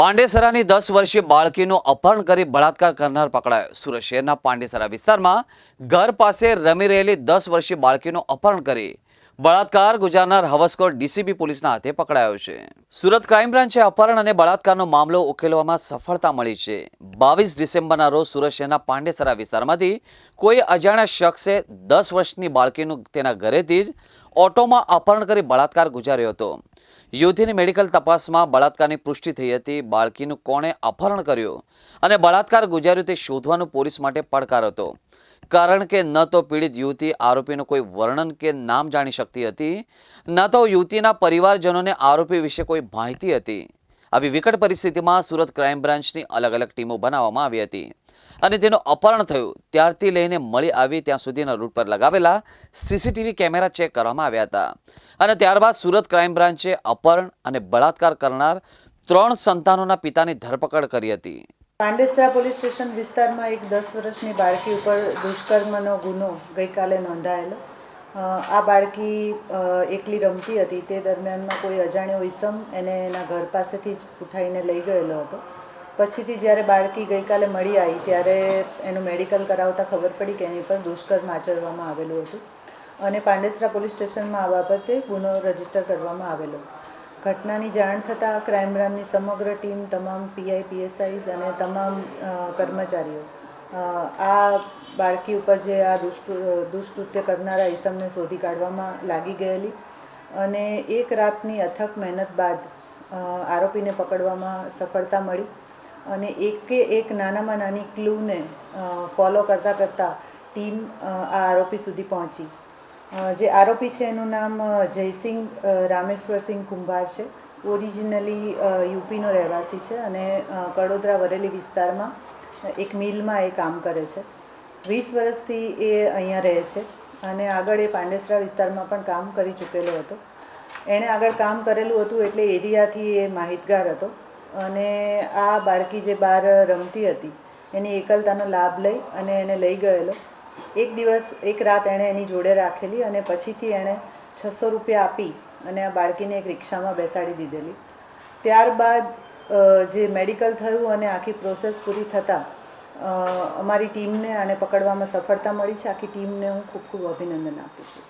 પાંડેસરાની દસ વર્ષીય બાળકીનું અપહરણ કરી બળાત્કાર કરનાર પકડાયો. સુરત શહેરના પાંડેસરા વિસ્તારમાં ઘર પાસે રમી રહેલી દસ વર્ષીય બાળકીનું અપહરણ કરી બળાત્કાર ગુજારનાર હવસકોર ડીસીબી પોલીસના હાથે પકડાયો છે. સુરત ક્રાઇમ બ્રાન્ચે અપહરણ અને બળાત્કારનો મામલો ઉકેલવામાં સફળતા મળી છે. બાવીસ ડિસેમ્બરના રોજ સુરત શહેરના પાંડેસરા વિસ્તારમાંથી કોઈ અજાણ્યા શખ્સે દસ વર્ષની બાળકીનું તેના ઘરેથી જ ઓટોમાં અપહરણ કરી બળાત્કાર ગુજાર્યો હતો. યુવતીની મેડિકલ તપાસમાં બળાત્કારની પુષ્ટિ થઈ હતી. બાળકીનું કોણે અપહરણ કર્યું? અને બળાત્કાર ગુજાર્યું તે શોધવાનું પોલીસ માટે પડકાર હતો. કારણ કે ન તો પીડિત યુવતી આરોપીનું કોઈ વર્ણન કે નામ જાણી શકતી હતી, ન તો યુવતીના પરિવારજનોને આરોપી વિશે કોઈ માહિતી હતી. આવી વિકટ પરિસ્થિતિમાં સુરત ક્રાઇમ બ્રાન્ચની અલગ અલગ ટીમો બનાવવામાં આવી હતી. અને તેનું અપહરણ થયું. ત્યારથી લઈને મળી આવી ત્યાં સુધીના રૂટ પર લગાવેલા સીસીટીવી કેમેરા ચેક કરવામાં આવ્યા હતા. અને ત્યારબાદ સુરત ક્રાઇમ બ્રાન્ચે અપહરણ અને બળાત્કાર કરનાર ત્રણ સંતાનોના પિતાની ધરપકડ કરી હતી. પાંડેસરા પોલીસ સ્ટેશન વિસ્તારમાં એક દસ વર્ષની બાળકી ઉપર દુષ્કર્મનો ગુનો ગઈકાલે નોંધાયેલો. આ બાળકી એકલી રમતી હતી. તે દરમિયાનમાં કોઈ અજાણ્યો ઈસમ એને એના ઘર પાસેથી જ ઉઠાઈને લઈ ગયેલો હતો. પછીથી જ્યારે બાળકી ગઈકાલે મળી આવી, ત્યારે એનું મેડિકલ કરાવતા ખબર પડી કે એની પર દુષ્કર્મ આચરવામાં આવેલું હતું. અને પાંડેસરા પોલીસ સ્ટેશનમાં આ બાબતે ગુનો રજિસ્ટર કરવામાં આવેલો. ઘટનાની જાણ થતાં ક્રાઇમ બ્રાન્ચની સમગ્ર ટીમ, તમામ પીઆઈ પીએસઆઈસ અને તમામ કર્મચારીઓ આ બાળકી ઉપર જે આ દુષ્કૃ દુષ્કૃત્ય કરનારા ઈસમને શોધી કાઢવામાં લાગી ગયેલી અને એક રાતની અથક મહેનત બાદ આરોપીને પકડવામાં સફળતા મળી અને એકે એક નાનામાં નાની ક્લૂને ફોલો કરતાં કરતાં ટીમ આ આરોપી સુધી પહોંચી. જે આરોપી છે એનું નામ જયસિંહ રામેશ્વર રામેશ્વરસિંહ કુંભાર છે. ઓરિજિનલી યુપીનો રહેવાસી છે અને કડોદરા વરેલી વિસ્તારમાં એક મિલમાં એ કામ કરે છે. વીસ વર્ષથી એ અહીંયા રહે છે અને આગળ એ પાંડેસરા વિસ્તારમાં પણ કામ કરી ચૂકેલો હતો. એણે આગળ કામ કરેલું હતું એટલે એરિયાથી એ માહિતગાર હતો અને આ બાળકી જે બહાર રમતી હતી, એની એકલતાનો લાભ લઈ અને એને લઈ ગયેલો. એક દિવસ, એક રાત એણે એની જોડે રાખેલી અને પછીથી એણે છસો રૂપિયા આપી અને આ બાળકીને એક રિક્ષામાં બેસાડી દીધેલી. ત્યારબાદ જે મેડિકલ થયું અને આખી પ્રોસેસ પૂરી થતાં અમારી ટીમને આને પકડવામાં સફળતા મળી છે. આખી ટીમને હું ખૂબ ખૂબ અભિનંદન આપું છું.